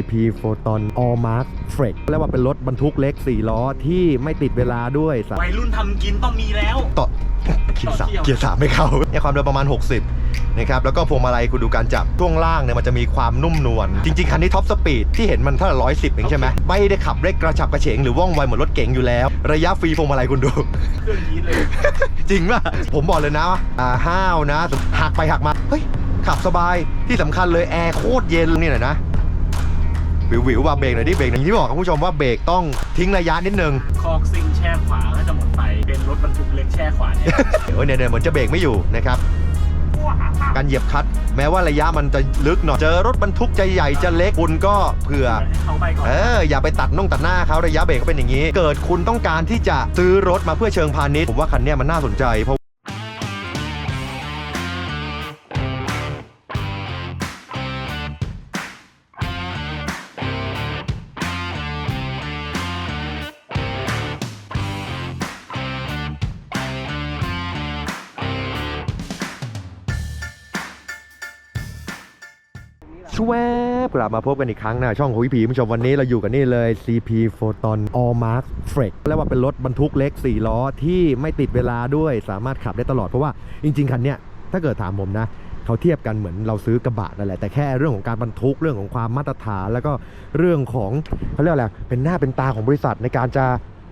CP Photon All Mark Freak เรียกว่าเป็นรถบรรทุกเล็ก 4 ล้อที่ไม่ติดเวลาด้วยสาวัยรุ่นทำกินต้องมีแล้ว ต่อเกียร์สามต่อเที่ยวเกียร์สามไม่เข้าเนี่ยความเร็วประมาณ 60 นะครับ แล้วก็พวงมาลัยคุณดูการจับ ช่วงล่างเนี่ยมันจะมีความนุ่มนวล จริง ๆ คันนี้ท็อปสปีดที่เห็นมันเท่าไหร่ร้อยสิบเองใช่ไหมไม่ได้ขับเร่งกระฉับกระเฉงหรือว่องไวเหมือนรถเก๋งอยู่แล้ว ระยะฟรีพวงมาลัยคุณดู เครื่องยีดเลย จริงป่ะ ผมบอกเลยนะว่าอ่าห้าวนะหักไปหักมา เฮ้ย ขับสบายที่สำคัญเลยแอร์โคตรเย็นนี่หน่อยนะ วิววิวว่าเบรกหน่อยดิเบรกหน่อยอย่างที่บอกคุณผู้ชมว่าเบรกต้องทิ้งระยะนิดนึงคอกซิงแช่ขวาก็จะหมดไปเป็นรถบรรทุกเล็กแช่ขวาเนี่ยเออเนี่ยเนี่ยเหมือนจะเบรกไม่อยู่นะครับการเหยียบคลัดแม้ว่าระยะมันจะลึกหน่อยเจอรถบรรทุกจะใหญ่จะเล็กคุณก็เผื่อให้เขาไปก่อนเอออย่าไปตัดน่องตัดหน้าเขาระยะเบรกก็เป็นอย่างนี้ เกิดคุณต้องการที่จะซื้อรถมาเพื่อเชิงพาณิชย์ผมว่าคันเนี้ยมันน่าสนใจเพราะ กลับมาพบกันอีกครั้งนะช่องคุยผีผู้ชมวันนี้เราอยู่กันนี่เลย CP Photon All Mark Freak เรียกว่าเป็นรถบรรทุกเล็ก 4 ล้อที่ไม่ติดเวลาด้วยสามารถขับได้ตลอดเพราะว่าจริง ๆ คันเนี้ยถ้าเกิดถามผมนะเขาเทียบกันเหมือนเราซื้อกระบะนั่นแหละแต่แค่เรื่องของการบรรทุกเรื่องของความมาตรฐาน แล้วก็เรื่องของเขาเรียกอะไรเป็นหน้าเป็นตาของบริษัทในการจะ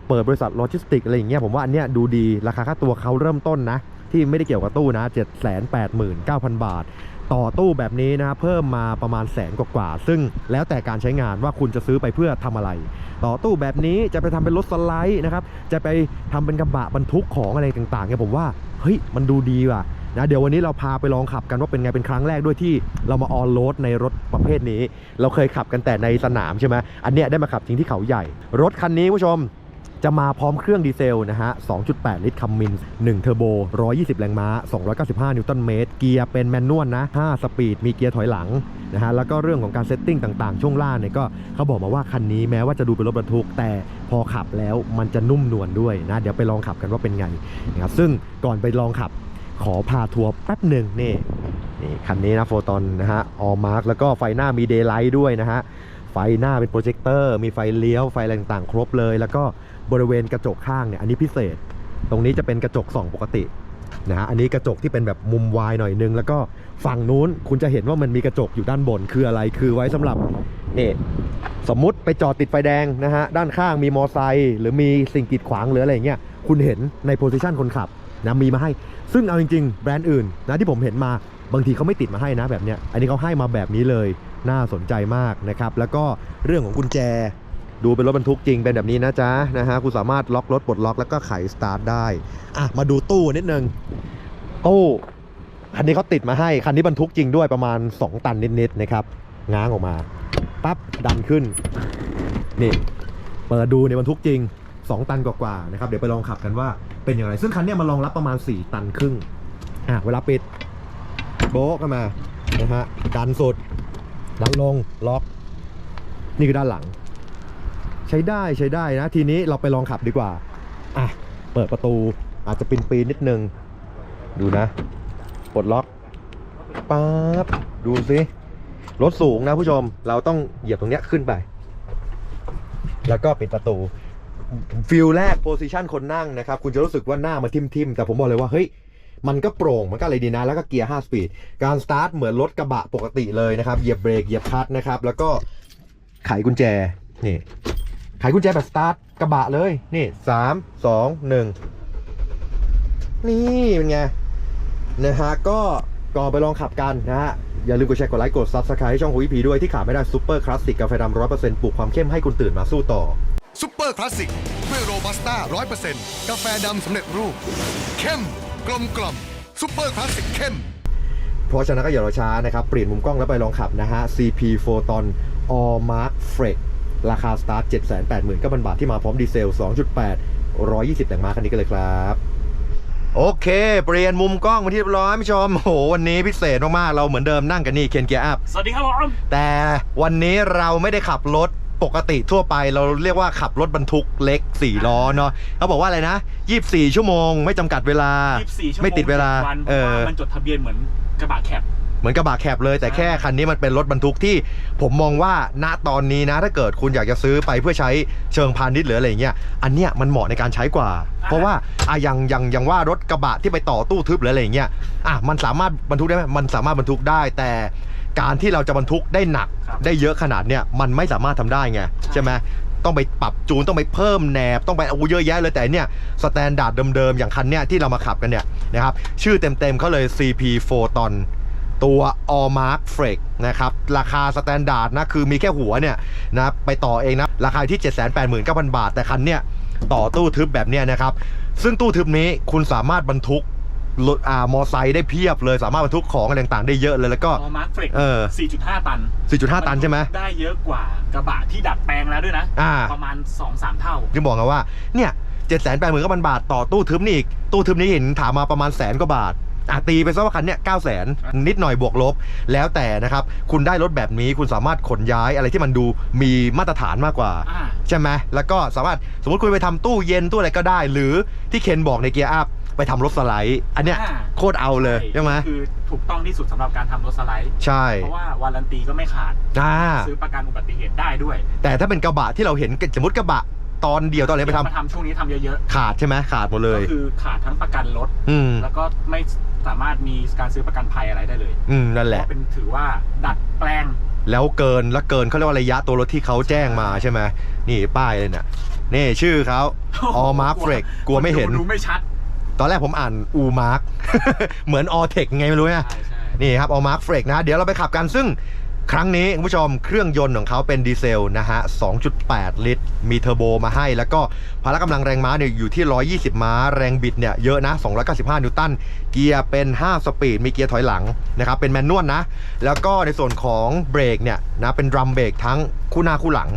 เปิดบริษัทโลจิสติกอะไรอย่างเงี้ยผมว่าอันเนี้ยดูดีราคาค่าตัวเขาเริ่มต้นนะที่ไม่ได้เกี่ยวกับตู้นะ 789,000 บาท ต่อตู้แบบนี้นะเพิ่มมาประมาณแสนกว่าๆซึ่งแล้วแต่การใช้งานว่าคุณจะซื้อไปเพื่อทำอะไร ต่อตู้แบบนี้จะไปทำเป็นรถสไลด์นะครับจะไปทำเป็นกระบะบรรทุกของอะไรต่างๆเนี่ยผมว่าเฮ้ยมันดูดีว่ะนะเดี๋ยววันนี้เราพาไปลองขับกันว่าเป็นไงเป็นครั้งแรกด้วยที่เรามาออนโรดในรถประเภทนี้ เราเคยขับกันแต่ในสนามใช่ไหมอันเนี้ยได้มาขับจริงที่เขาใหญ่ รถคันนี้ผู้ชม จะมาพร้อมเครื่องดีเซลนะฮะ 2.8 ลิตรคัมมินส์1เทอร์โบ 120 แรงม้า 295 นิวตันเมตร เกียร์เป็นแมนนวลนะ 5 สปีด มีเกียร์ถอยหลังนะฮะ แล้วก็เรื่องของการเซตติ้งต่างๆ ช่วงล่างเนี่ยก็เขาบอกมาว่าคันนี้แม้ว่าจะดูเป็นรถบรรทุก แต่พอขับแล้วมันจะนุ่มนวลด้วยนะ เดี๋ยวไปลองขับกันว่าเป็นไงนะครับ ซึ่งก่อนไปลองขับขอพาทัวร์แป๊บหนึ่งนี่นี่คันนี้นะโฟตอนนะฮะ ออมาร์กแล้วก็ไฟหน้ามีเดย์ไลท์ด้วยนะฮะ ไฟหน้าเป็นโปรเจคเตอร์ มีไฟเลี้ยว ไฟอะไรต่างๆ ครบเลย แล้วก็ บริเวณกระจกข้างเนี่ยอันนี้พิเศษ ตรงนี้จะเป็นกระจกส่องปกตินะฮะอันนี้กระจกที่เป็นแบบมุมวายหน่อยนึง แล้วก็ฝั่งนู้นคุณจะเห็นว่ามันมีกระจกอยู่ด้านบนคืออะไรคือไว้สำหรับนี่สมมุติไปจอดติดไฟแดงนะฮะด้านข้างมีมอไซค์หรือมีสิ่งกีดขวางหรืออะไรอย่างเงี้ยคุณเห็นในโพสิชันคนขับนะมีมาให้ ซึ่งเอาจริงๆ แบรนด์อื่นนะที่ผมเห็นมาบางทีเขาไม่ติดมาให้นะแบบเนี้ยอันนี้เขาให้มาแบบนี้เลยน่าสนใจมากนะครับแล้วก็เรื่องของกุญแจ ดูเป็นรถบรรทุกจริงเป็นแบบนี้นะจ๊ะนะฮะคุณสามารถล็อกรถปลดล็อกแล้วก็ไขสตาร์ทได้อะมาดูตู้นิดนึงตู้คันนี้เขาติดมาให้คันนี้บรรทุกจริงด้วยประมาณ 2 ตันนิดๆนะครับง้างออกมาปั๊บดันขึ้นนี่เปิดดูเนี่ยบรรทุกจริง 2 ตันกว่าๆนะครับเดี๋ยวไปลองขับกันว่าเป็นอย่างไร ซึ่งคันนี้มันรองรับประมาณ 4 ตันครึ่งอะเวลาปิดโบ๊ะกันมานะฮะดันสุดดันลงล็อก นี่คือด้านหลัง ใช้ได้ใช้ได้นะ ทีนี้เราไปลองขับดีกว่า อะ เปิดประตูอาจจะปีนปีนนิดนึง ดูนะปลดล็อกป๊าบดูสิรถสูงนะผู้ชมเราต้องเหยียบตรงเนี้ยขึ้นไป แล้วก็ปิดประตูฟิลแรกโพซิชันคนนั่งนะครับ คุณจะรู้สึกว่าหน้ามาทิ่มทิมแต่ผมบอกเลยว่า เฮ้ย มันก็โปร่ง มันก็อะไรดีนะ แล้วก็เกียร์ 5 สปีด การสตาร์ทเหมือนรถกระบะปกติเลยนะครับ เหยียบเบรก เหยียบคลัตช์นะครับ แล้วก็ไขกุญแจ นี่ ไขกุญแจแบบสตาร์ทกระบะเลย นี่สามสองหนึ่งนี่เป็นไงนะฮะก็ก่อนไปลองขับกันนะฮะ อย่าลืมกดแชร์กดไลค์กด Subscribe ให้ช่องคุยพีด้วยที่ขาดไม่ได้ซูเปอร์คลาสสิกกาแฟดำร้อยเปอร์เซ็นต์ปลุกความเข้มให้คุณตื่นมาสู้ต่อซุปเปอร์คลาสสิกด้วยโรบัสต้าร้อยเปอร์เซ็นต์กาแฟดำสำเร็จรูป เข้มกลมกล่อมซุปเปอร์คลาสสิกเข้ม เพราะฉะนั้นก็อย่ารอช้านะครับ เปลี่ยนมุมกล้องแล้วไปลองขับนะฮะ CP Photon All Mark Freak ราคาสตาร์ท 789,000ก็บาทที่มาพร้อมดีเซล 2.8 120 แรงม้าคันนี้กันเลยครับโอเค เปลี่ยนมุมกล้องมาที่เรียบร้อยผู้ชมโอ้โหวันนี้พิเศษมากๆ เราเหมือนเดิมนั่งกันนี่เคนเกียร์อัพสวัสดีครับผมแต่วันนี้เราไม่ได้ขับรถปกติทั่วไปเราเรียกว่าขับรถบรรทุกเล็ก 4 ล้อเนาะเขาบอกว่าอะไรนะ 24 ชั่วโมง ไม่จำกัดเวลา 24 ชั่วโมงไม่ติดเวลาจ็วันเพเอราะอว่ามันจดทะเบียนเหมือนกระบะแคป เหมือนกระบะแคบเลย แต่แค่คันนี้มันเป็นรถบรรทุกที่ ผมมองว่าณตอนนี้นะถ้าเกิดคุณอยากจะซื้อไปเพื่อใช้เชิงพาณิชย์หรืออะไรอย่างเงี้ยอันเนี้ยมันเหมาะในการใช้กว่า เพราะว่าอะอย่างอย่างอย่างว่ารถกระบะที่ไปต่อตู้ทึบหรืออะไรอย่างเงี้ยอะมันสามารถบรรทุกได้ไหมมันสามารถบรรทุกได้แต่การที่เราจะบรรทุกได้หนักครับได้เยอะขนาดเนี้ยมันไม่สามารถทำได้ไงใช่ไหมต้องไปปรับจูนต้องไปเพิ่มแหนบ ต้องไปเอาเยอะแยะเลยแต่เนี่ยสแตนดาร์ดเดิมๆ อย่างคันเนี้ยที่เรามาขับกันเนี่ยนะครับชื่อเต็มๆเขาเลย CP 4ตอน ตัว All Mark f r e k นะครับ ราคาสแตนดาร์ดนะ คือมีแค่หัวเนี่ยนะไปต่อเองนะ ราคาที่ 789,000 บาท แต่คันเนี่ยต่อตู้ทึบแบบเนี้ยนะครับ ซึ่งตู้ทึบนี้คุณสามารถบรรทุกรถอ่ามอไซค์ได้เพียบเลยสามารถบรรทุกของอะไรต่างๆได้เยอะเลยแล้วก็ ออมาร์คเฟรกเออ 4.5 ตัน4.5 ตันใช่ไหม ได้เยอะกว่ากระบะที่ดัดแปลงแล้วด้วยนะ อ่า ประมาณ 2-3 เท่า ที่บอกไงว่าเนี่ยเจ็ดแสนแปดหมื่นก็พันบาทต่อตู้ทึบนี่อีกตู้ทึบนี้เห็นถามมาประมาณแสนกว่าบาท อะตีไปซะว่าคันเนี้ยเก้าแสนนิดหน่อยบวกลบ แล้วแต่นะครับ คุณได้รถแบบนี้คุณสามารถขนย้ายอะไรที่มันดูมีมาตรฐานมากกว่า อ่า ใช่ไหมแล้วก็สามารถสมมติคุณไปทำตู้เย็นตู้อะไรก็ได้ หรือที่เคนบอกในเกียร์อัพไปทำรถสไลด์ อันเนี้ยอ่า โคตรเอาเลยใช่ไหมคือถูกต้องที่สุดสำหรับการทำรถสไลด์ ใช่เพราะว่าวารันตีก็ไม่ขาด อ่าซื้อประกันอุบัติเหตุได้ด้วยแต่ถ้าเป็นกระบะที่เราเห็นสมมติกระบะตอนเดียวตอนอะไรไปทำมาทำช่วงนี้ทำเยอะขาดใช่ไหมขาดหมดๆ เลยก็คือขาดทั้งประกันรถ อืม แล้วก็ไม่สามารถมีการซื้อประกันภัยอะไรได้เลยอืมนั่นเพแหละราะเป็นถือว่าดัดแปลง แล้วเกินแล้วเกินเขาเรียกว่าระยะตัวรถที่เขาแจ้งมาใช่ไหมนี่ป้ายเลยเนี่ยนี่ชื่อเขา All Mark f r e k กลัวไม่เห็นดูไม่ชัด ตอนแรกผมอ่าน U Mark เหมือน All Tech ไงไม่รู้เนี่ยใช่ใช่นี่ครับ All Mark f r e k นะ เดี๋ยวเราไปขับกันซึ่ง ครั้งนี้คุณผู้ชมเครื่องยนต์ของเขาเป็นดีเซลนะฮะ 2.8 ลิตร มีเทอร์โบมาให้ แล้วก็พละกำลังแรงม้าเนี่ยอยู่ที่ 120 ม้า แรงบิดเนี่ยเยอะนะ 295 นิวตัน เกียร์เป็น 5 สปีด มีเกียร์ถอยหลังนะครับ เป็นแมนนวลนะ แล้วก็ในส่วนของเบรกเนี่ยนะ เป็นดรัมเบรกทั้งคู่หน้าคู่หลัง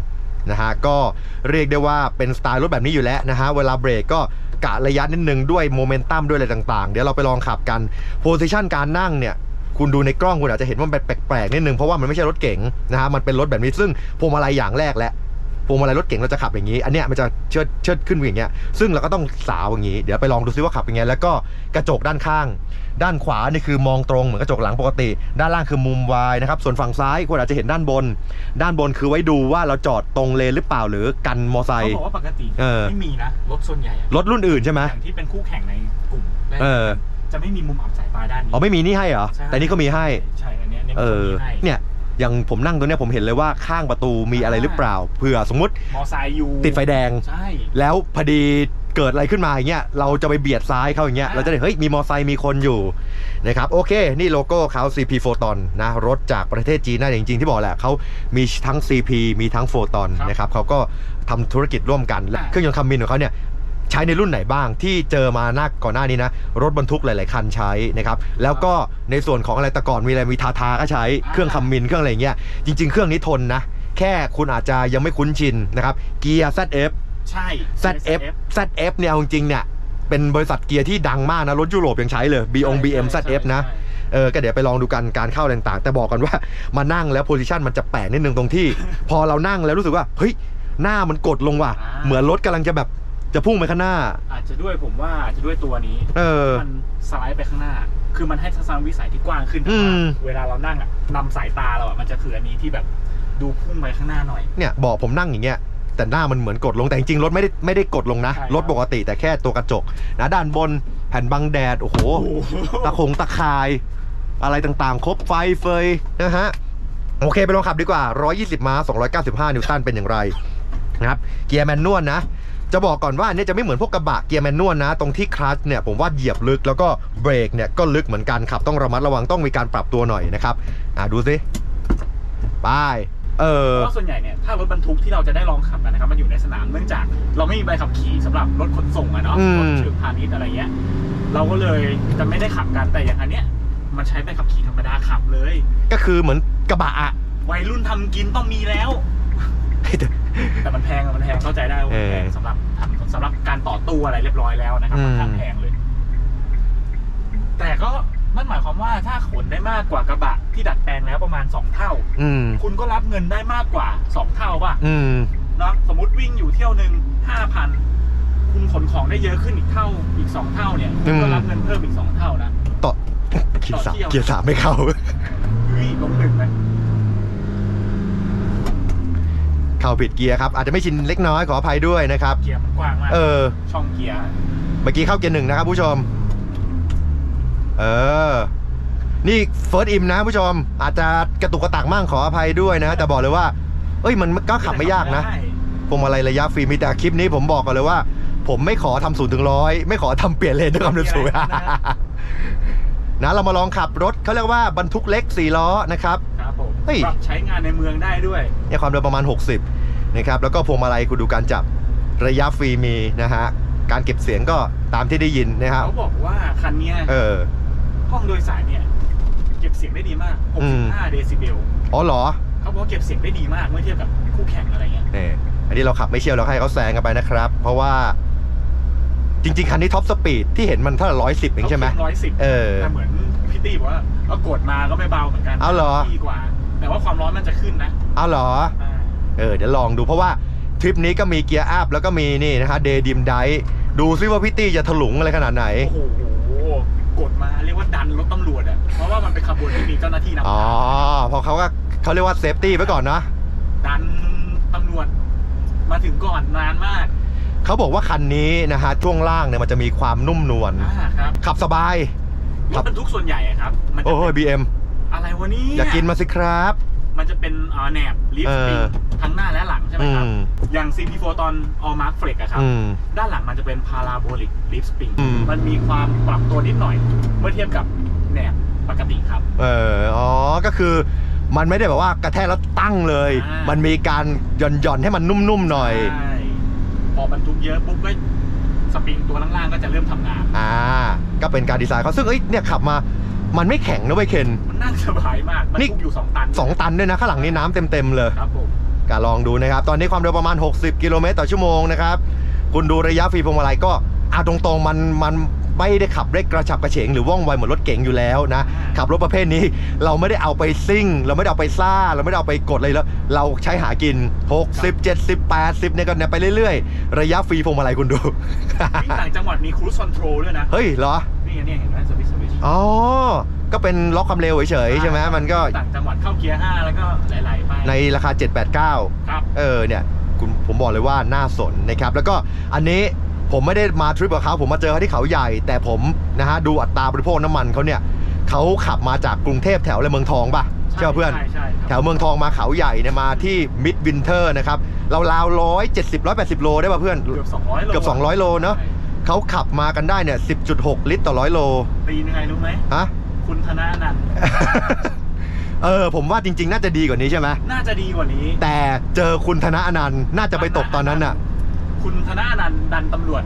นะฮะ ก็เรียกได้ว่าเป็นสไตล์รถแบบนี้อยู่แล้วนะฮะ เวลาเบรกก็กะระยะนิดนึงด้วยโมเมนตัมด้วยอะไรต่างๆ เดี๋ยวเราไปลองขับกัน โพซิชันการนั่งเนี่ย คุณดูในกล้องคุณอาจจะเห็นว่ามันแปลกๆนิดนึงเพราะว่ามันไม่ใช่รถเก๋งนะฮะมันเป็นรถแบบนี้ซึ่งพวงมาลัยอย่างแรกแหละพวงมาลัยรถเก๋งเราจะขับอย่างนี้ อันเนี้ยมันจะเชิดเชิดขึ้นอย่างเงี้ย ซึ่งเราก็ต้องสาวอย่างนี้ เดี๋ยวไปลองดูซิว่าขับยังไง แล้วก็กระจกด้านข้าง ด้านขวานี่คือมองตรงเหมือนกระจกหลังปกติ ด้านล่างคือมุมวายนะครับ ส่วนฝั่งซ้ายคุณอาจจะเห็นด้านบน ด้านบนคือไว้ดูว่าเราจอดตรงเลนหรือเปล่าหรือกันมอไซเขาค์บอกว่าปกติเออไม่มีนะรถส่วนใหญ่อะรถรุ่นอื่นใช่ไหมอย่างที่เป็นคู่แข่งในกลุ่มแรกเออ จะไม่มีมุมอับสายตาด้านนี้ อ๋อไม่มีนี่ให้เหรอ ใช่ แต่นี่ก็มีให้ ใช่อันเนี้ยเนี่ยเออมีให้เนี่ย อย่างผมนั่งตรงเนี้ยผมเห็นเลยว่าข้างประตูมีอะไรหรือเปล่า เผื่อสมมติมอไซค์อยู่ติดไฟแดง ใช่ แล้วพอดีเกิดอะไรขึ้นมาอย่างเงี้ย เราจะไปเบียดซ้ายเขาอย่างเงี้ย อ่า เราจะได้เฮ้ยมีมอไซค์มีคนอยู่นะครับ โอเค นี่โลโก้เขา CP Photon นะ รถจากประเทศจีนนะจริงๆที่บอกแหละเขามีทั้ง CP มีทั้ง Photon นะครับเขาก็ทำธุรกิจร่วมกันและเครื่องยนต์คัมมินของเขาเนี่ย ใช้ในรุ่นไหนบ้างที่เจอมาหน้าก่อนหน้านี้นะ รถบรรทุกหลาย ๆ คันใช้นะครับ แล้วก็ในส่วนของอะไรแต่ก่อนมีอะไรมีทาทาก็ใช้เครื่องคัมมินเครื่องอะไรอย่างเงี้ยจริง ๆ เครื่องนี้ทนนะ แค่คุณอาจจะยังไม่คุ้นชินนะครับเกียร์ ZF ใช่ ZF ZF เนี่ยเอาจริงๆเนี่ยเป็นบริษัทเกียร์ที่ดังมากนะ รถยุโรปยังใช้เลย B อง BM ใช่ ZF นะใช่เออก็เดี๋ยวไปลองดูกันการเข้าอะไรต่างๆ แต่บอกกันว่ามานั่งแล้วโพซิชันมันจะแปลกนิดนึงตรงที่ พอเรานั่งแล้วรู้สึกว่าเฮ้ยหน้ามันกดลงว่ะ เหมือนรถกำลังจะแบบ จะพุ่งไปข้างหน้า อาจจะด้วยผมว่าอาจจะด้วยตัวนี้เออ มันสไลด์ไปข้างหน้า คือมันให้ทัศนวิสัยที่กว้างขึ้นแต่อืว่ามเวลาเรานั่งอะนำสายตาเราอะมันจะคืออันนี้ที่แบบดูพุ่งไปข้างหน้าหน่อย เนี่ยบอกผมนั่งอย่างเงี้ยแต่หน้ามันเหมือนกดลงแต่จริงๆรถไม่ได้ไม่ได้กดลงนะ ใช่ครับ รถปกติแต่แค่ตัวกระจกนะด้านบนแผ่นบังแดด โอ้โห ตะคงตะคาย อะไรต่างๆ ครบไฟเฟยนะฮะ โอเคไปลองขับดีกว่า 120 ม้า 295 นิวตันเป็นอย่างไรนะครับ เกียร์แมนนวลนะ จะบอกก่อนว่าอันนี้จะไม่เหมือนพวกกระบะเกียร์แมนนวลนะ ตรงที่คลัตช์เนี่ยผมว่าเหยียบลึกแล้วก็เบรกเนี่ยก็ลึกเหมือนกันขับต้องระมัดระวังต้องมีการปรับตัวหน่อยนะครับอะดูสิไปเออเพราะว่าส่วนใหญ่เนี่ยถ้ารถบรรทุกที่เราจะได้ลองขับกันนะครับมันอยู่ในสนามเนื่องจาก เราไม่มีใบขับขี่สำหรับรถขนส่งอะเนาะอืมรถเชิงพาณิชย์อะไรเงี้ยเราก็เลยจะไม่ได้ขับกันแต่อย่างอันเนี้ยมันใช้ใบขับขี่ธรรมดาขับเลย ก็คือเหมือนกระบะอะวัยรุ่นทำกินต้องมีแล้ว แต่มันแพงอะมันแพงเข้าใจได้ว่ามันแพงเออ สำหรับทำสำหรับการต่อตู้อะไรเรียบร้อยแล้วนะครับอืมค่อนข้างแพงเลย แต่ก็นั่นหมายความว่าถ้าขนได้มากกว่ากระบะที่ดัดแปลงแล้วประมาณสองเท่า อืม คุณก็รับเงินได้มากกว่าสองเท่าป่ะอืม เนาะสมมติวิ่งอยู่เที่ยวหนึ่งห้าพันคุณขนของได้เยอะขึ้นอีกเท่าอีกสองเท่าเนี่ยคุณก็รับเงินเพิ่มอีกสองเท่านะ ต่อเกียร์สามต่อเที่ยวเกียร์สามไม่เข้า เฮ้ยลงหนึ่งไหม เข้าผิดเกียร์ครับอาจจะไม่ชินเล็กน้อยขออภัยด้วยนะครับเกียร์มันกว้างมากเออช่องเกียร์เมื่อกี้เข้าเกียร์หนึ่งนะครับผู้ชม เออ นี่เฟิร์สอิมนะผู้ชม อาจจะกระตุกกระตักมั่งขออภัยด้วยนะ แต่บอกเลยว่า เอ้ยมันก็ขับไม่ยากนะได้พวงมาลัยระยะฟรีมีแต่คลิปนี้ผมบอกก่อนเลยว่า ผมไม่ขอทำศูนย์ถึงร้อยไม่ขอทำเปลี่ยนเลนด้วยความเร็วสูงนะเรามาลองขับรถเขาเรียกว่าบรรทุกเล็ก4ล้อนะครับครับผม เฮ้ย ปรับใช้งานในเมืองได้ด้วย เนี่ยความเร็วประมาณ 60 นะครับ แล้วก็พวงมาลัยคุณดูการจับระยะฟรีมีนะฮะ การเก็บเสียงก็ตามที่ได้ยินนะครับ เขาบอกว่าคันเนี้ยเออ ห้องโดยสารเนี่ย เก็บเสียงได้ดีมาก อืม 65 เดซิเบล อ๋อเหรอ เขาบอกว่าเก็บเสียงได้ดีมากเมื่อเทียบกับคู่แข่งอะไรเงี้ยเนี่ยอันนี้เราขับไม่เชี่ยวเราให้เขาแซงกันไปนะครับ เพราะว่าจริง ๆ คันนี้ท็อปสปีดที่เห็นมันเท่าไหร่ร้อยสิบเองใช่ไหม ร้อยสิบเออแต่เหมือนพี่ตี้บอกว่าก็กดมาก็ไม่เบาเหมือนกันเอาเหรอ ดีกว่า แต่ว่าความร้อนมันจะขึ้นนะอ้าวเหรอ อ่าเออเดี๋ยวลองดูเพราะว่าทริปนี้ก็มีเกียร์อัพแล้วก็มีนี่นะฮะเดดิมไดดูซิว่าพี่ตี้จะถลุงอะไรขนาดไหน โอ้โหกดมาเรียกว่าดันรถตำรวจอะเพราะว่ามันเป็นขบวนที่มีเจ้าหน้าที่นำอ๋อทางเพอเขาก็เขาเรียกว่าเซฟตี้ไว้ก่อนนะดันตำรวจ มาถึงก่อนนานมากเขาบอกว่าคันนี้นะฮะช่วงล่างเนี่ยมันจะมีความนุ่มนวล อ่าครับขับสบายรถบรรทุกส่วนใหญ่อะครับ มันจะโอ้ยเป็นบีเอ็ม อะไรวะเนี่ยอยากกินมาสิครับ มันจะเป็นอ่าแหนบลิฟเอต์อปิงทั้งหน้าและหลังใช่ไหมอืครับมอย่าง CP4 ตอน All Mark Flex อะครับ อืม ด้านหลังมันจะเป็น Parabolic Lift Spring อืม มันมีความปรับตัวนิดหน่อย เมื่อเทียบกับแหนบปกติครับ เอออ๋อ ก็คือมันไม่ได้แบบว่ากระแทกแล้วตั้งเลย อ่ามั มันมีการหย่อนหย่อนๆให้มันนุ่มๆหน่อย ใช่พอบรรทุกเยอะปุ๊บก็สปริงตัวล่างๆก็จะเริ่มทำงาน อ่า ก็เป็นการดีไซน์เขาซึ่งเอ้ยเนี่ยขับมา มันไม่แข็งนะเว้ยเคน มันนั่งสบายมาก มันนี่ ทุกอยู่ 2 ตันสองตันด้วยนะข้างหลังนี่น้ำเต็มๆเลย ครับผมก็ลองดูนะครับ ตอนนี้ความเร็วประมาณ 60 กิโลเมตรต่อชั่วโมงนะครับ คุณดูระยะฟรีพวงมาลัยก็อาตรงๆ มันมันไม่ได้ขับได้กระฉับกระเฉงหรือว่องไวเหมือนรถเก๋งอยู่แล้วนะ ขับรถประเภทนี้เราไม่ได้เอาไปซิ่ง เราไม่ได้เอาไปซ่า เราไม่ได้เอาไปกดอะไรแล้ว เราใช้หากิน 60 70 80เนี่ยก็เนี่ยไปเรื่อยๆ ระยะฟรีพวงมาลัยคุณดู วิ่งต่างจังหวัดมีครู i คอนโทรลด้วยนะ เฮ้ยเหรอ นี่ไงเนี่ยเห็นไหมสวิตช์สวิตช์อ๋อ ก็เป็นล็อกความเร็วเฉยๆใช่ไหมมันก็ต่างจังหวัดเข้าเกียร์5แล้วก็ไหลๆไปในราคา 789 ครับ เออเนี่ยคุณผมบอกเลยว่าน่าสนนะครับแล้วก็อันนี้ผมไม่ได้มาทริปกับเขาผมมาเจอเขาที่เขาใหญ่ แต่ผมนะฮะดูอัตราบริโภคน้ำมันเขาเนี่ยเขาขับมาจากกรุงเทพแถวอะไรเมืองทองป่ะใช่ป่ะเพื่อน ใช่ใช่ครับแถวเมืองทองมาเขาใหญ่เนี่ยมาที่มิดวินเทอร์นะครับเราราวร้อยเจ็ดสิบร้อยแปดสิบโลได้ป่ะเพื่อน เกือบ200โลเกือบ200 โลเนอะใช่เขาขับมากันได้เนี่ย10.6 ลิตรต่อร้อยโล ปีนึงไงรู้ไหมฮะ คุณธนานันท์เออ ผมว่าจริง ๆ น่าจะดีกว่านี้ใช่ไหมน่าจะดีกว่านี้ แต่เจอคุณธนาอนันต์น่าจะไปตกตอนนั้นน่ะ คุณธนานันท์ดันตำรวจ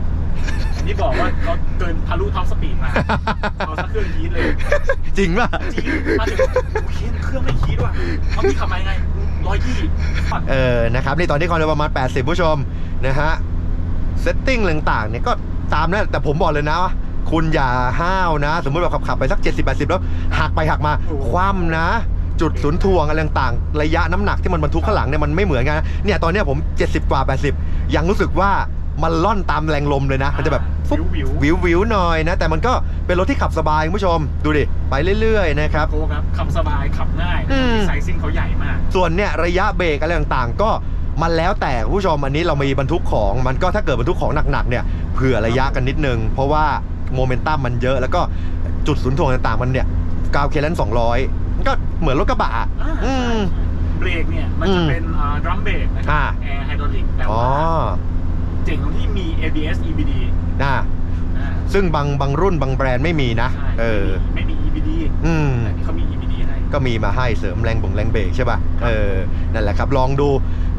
อย่างที่บอกว่าเขาเกินทะลุท็อปสปีดมาเอาซะเครื่องยีดเลยจริงป่ะ จริงมาถึงโอเคเครื่องไม่ยีดว่ะเขาพี่ขับมายังไงร้อยยี่เออ นะครับนี่ตอนนี้ความเร็วประมาณ 80 ผู้ชมนะฮะ เซตติ้งต่างๆเนี่ยก็ตามนั้นแต่ผมบอกเลยนะว่า คุณอย่าห้าวนะ สมมติเราขับขับไปสัก 70-80 แล้วหักไปหักมา คว่ำนะ จุดศูนย์ทวงอะไรต่างๆ ระยะน้ำหนักที่มันบรรทุกข้างหลังเนี่ยมันไม่เหมือนกันนะเนี่ยตอนเนี้ยผม 70 กว่า 80 ยังรู้สึกว่ามันล่อนตามแรงลมเลยนะ มันจะแบบฟุ๊บวิววิววิวหน่อยนะ แต่มันก็เป็นรถที่ขับสบายคุณผู้ชม ดูดิ ไปเรื่อยๆนะครับโค้ครับขับสบายขับง่ายอืม ไซซิ่งเขาใหญ่มาก ส่วนเนี่ยระยะเบรกอะไรต่างๆ ก็มันแล้วแต่คุณผู้ชมอันนี้เรามีบรรทุกของ มันก็ถ้าเกิดบรรทุกของหนักๆเนี่ยเผื่อระยะกันนิดนึง เพราะว่า โมเมนตัมมันเยอะ แล้วก็จุดศูนย์ถ่วงต่างๆ มันเนี่ยกาวเคเลนสองร้อยก็เหมือนรถกระบะอะอ่าอืมเบรกเนี่ยมันอืจะมเป็นดรัมเบรกนะครัอ่าแอร์ไฮดรอลิกแต่อ๋อว่าเจ๋งตรงที่มี ABS EBD นะอ่าซึ่งบางบางรุ่นบางแบรนด์ไม่มีนะใช่เออ ไม่มี EBD อืมแต่นี่เขามี EBD ให้ก็มีมาให้เสริมแรงบ่งแรงเบรกใช่ป่ะ เออ นั่นแหละครับ ลองดู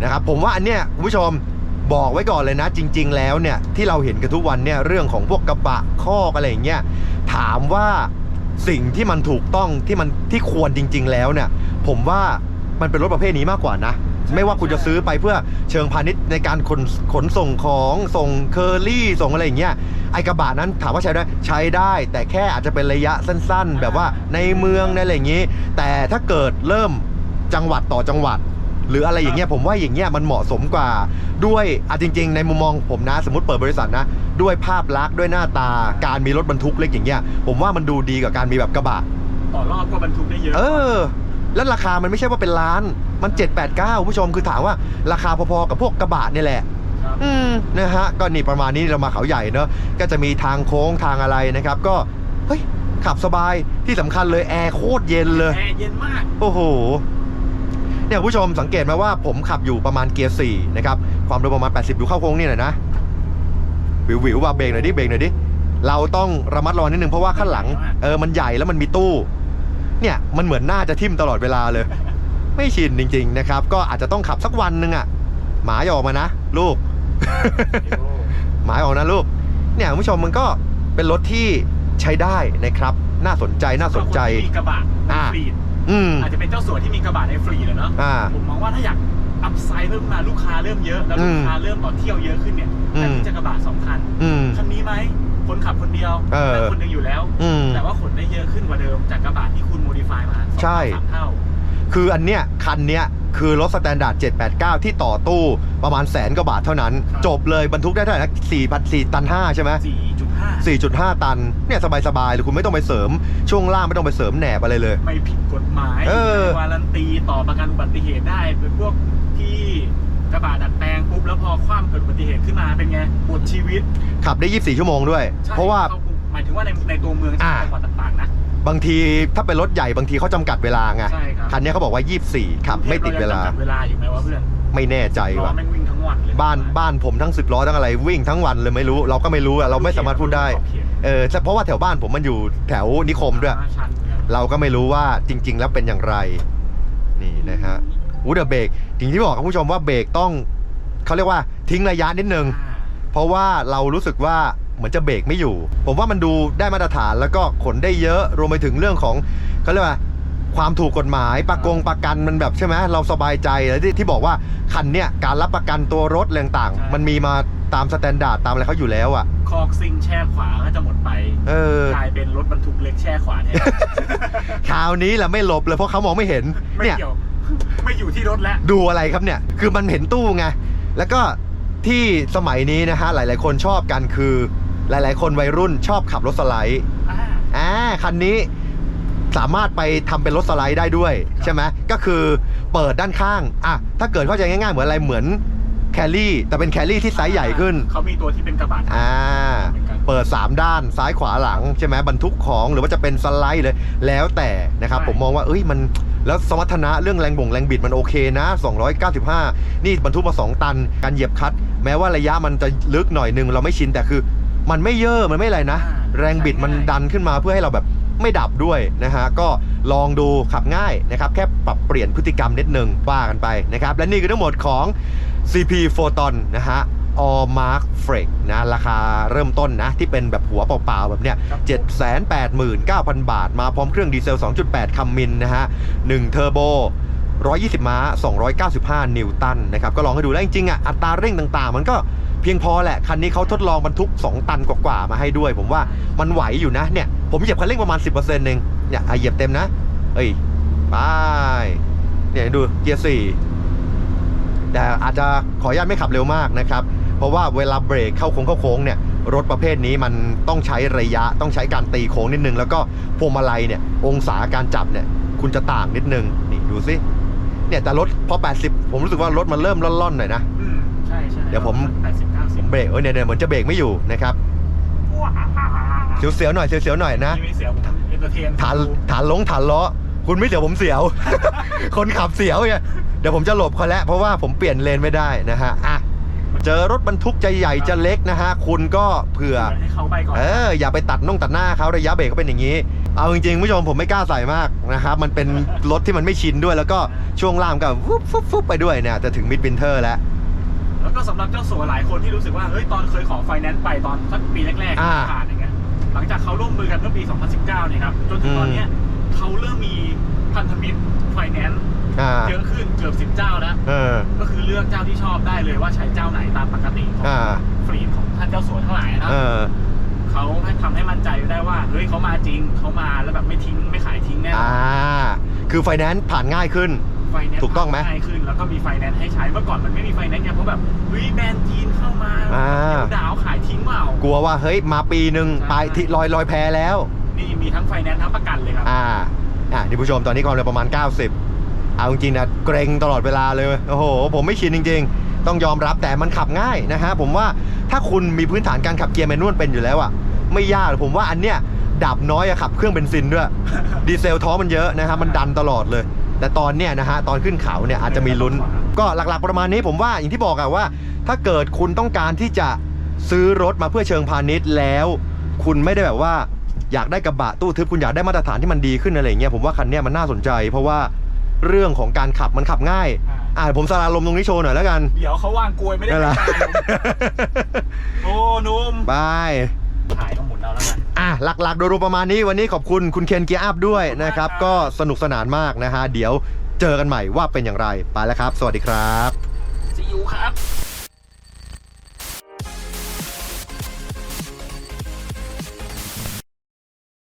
นะครับ ผมว่าอันเนี้ยคุณผู้ชม บอกไว้ก่อนเลยนะ จริง ๆ แล้วเนี่ยที่เราเห็นกันทุกวันเนี่ยเรื่องของพวกกระบะคอกอะไรอย่างเงี้ยถามว่าสิ่งที่มันถูกต้องที่มันที่ควรจริง ๆ แล้วเนี่ย ผมว่ามันเป็นรถประเภทนี้มากกว่านะ ไม่ว่าคุณจะซื้อไปเพื่อเชิงพาณิชย์ในการขนขนส่งของส่งเคอรี่ส่งอะไรอย่างเงี้ยไอกระบะนั้นถามว่าใช้ได้ใช้ได้ แต่แค่อาจจะเป็นระยะสั้น ๆ แบบว่าในเมืองในอะไรอย่างงี้ แต่ถ้าเกิดเริ่มจังหวัดต่อจังหวัด หรืออะไรอย่างเงี้ยผมว่าอย่างเงี้ยมันเหมาะสมกว่า ด้วยอะจริง ๆ ในมุมมองผมนะสมมติเปิดบริษัทนะ ด้วยภาพลักษณ์ด้วยหน้าตาการมีรถบรรทุกเล็กอย่างเงี้ยผมว่ามันดูดีกับการมีแบบกระบะ ต่อรอบก็บรรทุกได้เยอะเออ แล้วราคามันไม่ใช่ว่าเป็นล้าน มัน 7 8 9ผู้ชมคือถามว่าราคาพอๆกับพวกกระบะเนี่ยแหละครับอืมนะฮะก็นี่ประมาณนี้เรามาเขาใหญ่เนอะก็จะมีทางโค้งทางอะไรนะครับ ก็เฮ้ยขับสบายที่สำคัญเลยแอร์โคตรเย็นเลย แอร์เย็นมาก โอ้โห เนี่ยคุณผู้ชมสังเกตไหมว่าผมขับอยู่ประมาณเกียร์4นะครับความเร็วประมาณ 80 อยู่เข้าโค้งนี่หน่อยนะวิววิวว่าเบรกหน่อยดิเบรกหน่อยดิเราต้องระมัดระวังนิดนึงเพราะว่าข้างหลังเออมันใหญ่แล้วมันมีตู้ เนี่ยมันเหมือนหน้าจะทิ่มตลอดเวลาเลย ไม่ชินจริง ๆนะครับ ก็อาจจะต้องขับสักวันหนึ่งอะหมาอย่าออกมานะลูกหมายออกนะลูกเนี่ยคุณผู้ชมมันก็เป็นรถที่ใช้ได้นะครับ น่าสนใจน่าสนใจก็คนที่มีกระบะอ่าฟรีด อืม อาจจะเป็นเจ้าสัวที่มีกระบะในฟรีเลยเนาะอ่าผมมองว่าถ้าอยากอัพไซด์เพิ่มมาลูกค้าเริ่มเยอะแล้วลูกค้าเริ่มต่อเที่ยวเยอะขึ้นเนี่ยอืมแทนที่จะกระบะสองคันอืม คันนี้ไหมคนขับคนเดียวเออนั่งคนหนึ่งอยู่แล้ว อืม แต่ว่าขนได้เยอะขึ้นกว่าเดิมจากกระบะที่คุณโมดิฟายมาสองใช่เท่าสามเท่า คืออันเนี้ยคันเนี้ยคือรถสแตนดาร์ด789 ที่ต่อตู้ประมาณแสนกว่าบาทเท่านั้น ครับ จบเลยบรรทุกได้เท่าไหร่นะ4พัน4ตัน5ใช่ไหม4.5 4.5 ตัน เนี่ยสบายๆเลยคุณไม่ต้องไปเสริม ช่วงล่างไม่ต้องไปเสริมแหนบอะไรเลย ไม่ผิดกฎหมายเออ วารันตีต่อประกันอุบัติเหตุได้เป็นพวกที่กระบะดัดแปลงปุ๊บแล้วพอคว่ำเกิดอุบัติเหตุขึ้นมาเป็นไงหมดชีวิตขับได้ 24 ชั่วโมงด้วย ใช่เพราะว่าขหมายถึงว่าในในตัวเมืองอ่า จังหวัดต่างๆนะ บางทีถ้าเป็นรถใหญ่บางทีเขาจำกัดเวลาไงใช่ครับคันเนี้ยเขาบอกว่า 24ขับไม่ติดเวลารยังจำกัดเวลาอยู่ไหมวะเพื่อนไม่แน่ใจล้อว่ะ แม่งวิ่งทั้ง วันเลยบ้านบ้านผมทั้งสึกล้อทั้งอะไรวิ่งทั้งวันเลยไม่รู้ เราก็ไม่รู้อะเราไม่สามารถพูดได้ขอบเขตเออเพราะว่าแถวบ้านผมมันอยู่แถวนิคมด้วยอ่าชันเนี่ยเราก็ไม่รู้ว่าจริง ๆ แล้วเป็นอย่างไร นี่นะฮะวูดเบรกจริงที่บอกกับผู้ชมว่าเบรกต้องเขาเรียกว่าทิ้งระยะนิดนึงอ่าเพราะว่าเรารู้สึกว่าเหมือนจะเบรกไม่อยู่ ผมว่ามันดูได้มาตรฐานแล้วก็ขนได้เยอะรวมไปถึงเรื่องของเขาเรียกว่า ความถูกกฎหมายประกงประกันมันแบบใช่ไหมเราสบายใจแล้วที่ที่บอกว่าคันเนี้ยการรับประกันตัวรถอะไรต่างๆมันมีมาตามสแตนดาร์ดตามอะไรเขาอยู่แล้วอะ คอกซิงแช่ขวาก็จะหมดไปเออ กลายเป็นรถบรรทุกเล็กแช่ขวาแทน คราวนี้แหละไม่หลบเลยเพราะเขามองไม่เห็นไม่เนี่ย เกี่ยว ไม่อยู่ที่รถแล้ว ดูอะไรครับเนี่ย คือมันเห็นตู้ไง แล้วก็ที่สมัยนี้นะฮะ หลาย ๆ คนชอบกันคือ หลาย ๆ คนวัยรุ่นชอบขับรถสไลด์ อ่า อ่า คันนี้ สามารถไปทำเป็นรถสไลด์ได้ด้วยครับใช่ไหมก็คือเปิดด้านข้างอะถ้าเกิดเข้าใจง่ายๆเหมือนอะไรเหมือนแคลรี่ แต่เป็นแคลรี่ที่ไซส์ใหญ่ขึ้นเขามีตัวที่เป็นกระบะอ่าเหมือนกันเปิด 3 ด้านซ้ายขวาหลังใช่ไหมบรรทุกของหรือว่าจะเป็นสไลด์เลย แล้วแต่นะครับใช่ผมมองว่าเอ้ยมันแล้วสมรรถนะเรื่องแรงบ่งแรงบิดมันโอเคนะ 295 นี่บรรทุกมา 2 ตัน การเหยียบคลัด แม้ว่าระยะมันจะลึกหน่อยนึงเราไม่ชินแต่คือ มันไม่เย่อมันไม่อะไรนะอ่าแรงบิดมันดันขึ้นมาเพื่อให้เราแบบ ไม่ดับด้วยนะฮะก็ลองดูขับง่ายนะครับแค่ปรับเปลี่ยนพฤติกรรมนิดนึงว่ากันไปนะครับและนี่คือทั้งหมดของ CP Photon นะฮะ All Mark Freak นะราคาเริ่มต้นนะ ที่เป็นแบบหัวเปล่าๆ แบบเนี้ยครับ789,000 บาท มาพร้อมเครื่องดีเซล 2.8 คัมมินนะฮะ1เทอร์โบ120 ม้า 295 นิวตันนะครับ ก็ลองให้ดูแล้วจริงๆอะอัตราเร่งต่างๆ มันก็เพียงพอแหละ คันนี้เขาทดลองบรรทุก 2 ตันกว่าๆ มาให้ด้วย ผมว่ามันไหวอยู่นะเนี่ย ผมเหยียบคันเร่งประมาณ 10%เองเนี่ยอะเหยียบเต็มนะ เอ้ยไปเนี่ยดูเกียร์สี่แต่อาจจะขออนุญาตไม่ขับเร็วมากนะครับ เพราะว่าเวลาเบรกเข้าโค้งเข้าโค้งเนี่ยรถประเภทนี้มันต้องใช้ระยะต้องใช้การตีโค้งนิดนึง แล้วก็พวงมาลัยเนี่ยองศาการจับเนี่ยคุณจะต่างนิดนึงนี่ดูสิเนี่ยแต่รถพอ 80 ผมรู้สึกว่ารถมันเริ่มล่อนๆหน่อยนะอืมใช่ใช่เดี๋ยวผมแปดสิบเก้าสิบเบรกเออเนี่ยเนี่ยเหมือนจะเบรกไม่อยู่นะครับ เสียวๆหน่อยเสียวๆหน่อยนะนี่ไม่เสียผมเอนเตอร์เทนฐานฐานลงฐานล้อ คุณไม่เสียวผมเสียว คนขับเสียวไงเดี๋ยวผมจะหลบเขาแล้วเพราะว่าผมเปลี่ยนเลนไม่ได้นะฮะอะเจอรถบรรทุกจะใหญ่จะเล็กนะฮะ คุณก็เผื่อ ให้เขาไปก่อนเอออย่าไปตัดน่องตัดหน้าเขาระยะเบรกเขาเป็นอย่างนี้ เอาจริงๆผู้ชมผมไม่กล้าใส่มากนะครับ มันเป็นรถที่มันไม่ชินด้วย แล้วก็ช่วงล่างก็ฟุบฟุบฟุบไปด้วยเนี่ยจะถึงมิดวินเทอร์แล้ว แล้วก็สำหรับเจ้าสัวหลายคนที่รู้สึกว่าเฮ้ยตอนเคยขอไฟแนนซ์ไปตอนสักปีแรกๆอ่าที่ผ่านอย่างเงี้ย หลังจากเขาร่วมมือกันเมื่อปี 2019เนี่ยครับจนถึงตอนเนี้ยเขาเริ่มมีพันธมิตรไฟแนนซ์อ่าเยอะขึ้นเกือบสิบเจ้าแล้ว เออก็คือเลือกเจ้าที่ชอบได้เลยว่าใช้เจ้าไหนตามปกติของอ่าฟรีดของท่านเจ้าสัวทั้งหลายนะเออ เขาให้ทำให้มั่นใจได้ว่าเฮ้ยเขามาจริงเขามาแล้วแบบไม่ทิ้งไม่ขายทิ้งแน่นออ่านคือไฟแนนซ์ผ่านง่ายขึ้น ไฟแนนซ์ถูกต้องไหมง่ายขึ้นแล้วก็มีไฟแนนซ์ให้ใช้เมื่อก่อนมันไม่มีไฟแนนซ์ไงเพราะแบบเฮ้ยแบรนด์จีนเข้ามาอ่า เดี๋ยวดาวขายทิ้งเปล่า กลัวว่าเฮ้ยมาปีหนึ่งใช่ไปที่ลอยลอยแพแล้ว นี่มีทั้งไฟแนนซ์ทั้งประกันเลยครับ อ่าอ่าท่านผู้ชมตอนนี้ความเร็วประมาณ 90 เอาจริงๆนะเกรงตลอดเวลาเลย โอ้โห ผมไม่ชินจริง ๆ ต้องยอมรับแต่มันขับง่ายนะฮะ ผมว่าถ้าคุณมีพื้นฐานการขับเกียร์แมนนวลเป็นอยู่แล้วอะไม่ยากผมว่าอันเนี้ยดับน้อยอะขับเครื่องเบนซินด้วย ดีเซลท้อมันเยอะนะครับมันดันตลอดเลย แต่ตอนเนี้ยนะฮะตอนขึ้นเขาเนี่ยอาจจะมีลุ้น ก็หลักๆประมาณนี้ผมว่าอย่างที่บอกอะว่า ถ้าเกิดคุณต้องการที่จะซื้อรถมาเพื่อเชิงพาณิชย์แล้ว คุณไม่ได้แบบว่าอยากได้กระบะตู้ทึบคุณอยากได้มาตรฐานที่มันดีขึ้นอะไรอย่างเงี้ยผมว่าคันเนี้ยมันน่าสนใจ เพราะว่าเรื่องของการขับมันขับง่าย อ่าผมสาราลมตรงนี้โชว์หน่อยแล้วกัน เดี๋ยวเขาวางกลวยไม่ได้นั่นแหละเป็นการโอ้นุ่มบาย ถ่ายต้องหมุนเอาแล้วกัน อะหลักๆ โดยรวมประมาณนี้วันนี้ขอบคุณคุณเคนเกียร์อัพด้วยนะครับขอบคุณมากครับ ก็สนุกสนานมากนะฮะ เดี๋ยวเจอกันใหม่ว่าเป็นอย่างไร ไปแล้วครับ สวัสดีครับซีอูครับ